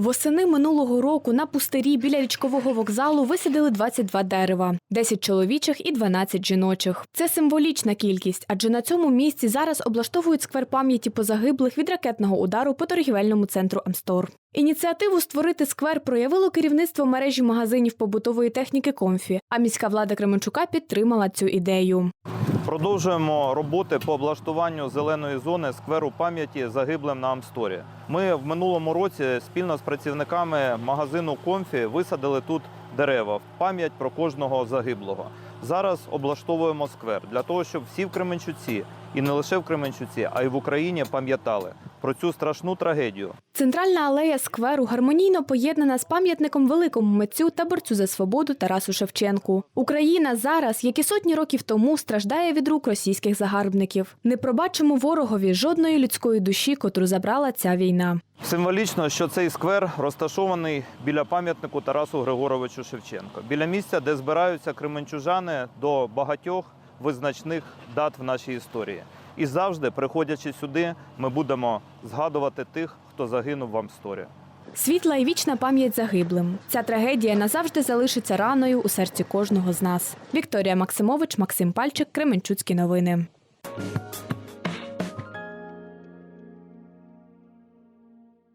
Восени минулого року на пустирі біля річкового вокзалу висадили 22 дерева, 10 чоловічих і 12 жіночих. Це символічна кількість, адже на цьому місці зараз облаштовують сквер пам'яті позагиблих від ракетного удару по торгівельному центру Амстор. Ініціативу створити сквер проявило керівництво мережі магазинів побутової техніки Комфі, а міська влада Кременчука підтримала цю ідею. Продовжуємо роботи по облаштуванню зеленої зони скверу пам'яті загиблим на Амсторі. Ми в минулому році спільно з працівниками магазину Комфі висадили тут дерева в пам'ять про кожного загиблого. Зараз облаштовуємо сквер для того, щоб всі в Кременчуці, і не лише в Кременчуці, а й в Україні пам'ятали про цю страшну трагедію. Центральна алея скверу гармонійно поєднана з пам'ятником великому митцю та борцю за свободу Тарасу Шевченку. Україна зараз, як і сотні років тому, страждає від рук російських загарбників. Не пробачимо ворогові жодної людської душі, котру забрала ця війна. Символічно, що цей сквер розташований біля пам'ятнику Тарасу Григоровичу Шевченко, біля місця, де збираються кременчужани до багатьох визначних дат в нашій історії. І завжди, приходячи сюди, ми будемо згадувати тих, хто загинув в Амсторі. Світла і вічна пам'ять загиблим. Ця трагедія назавжди залишиться раною у серці кожного з нас. Вікторія Максимович, Максим Пальчик, Кременчуцькі новини.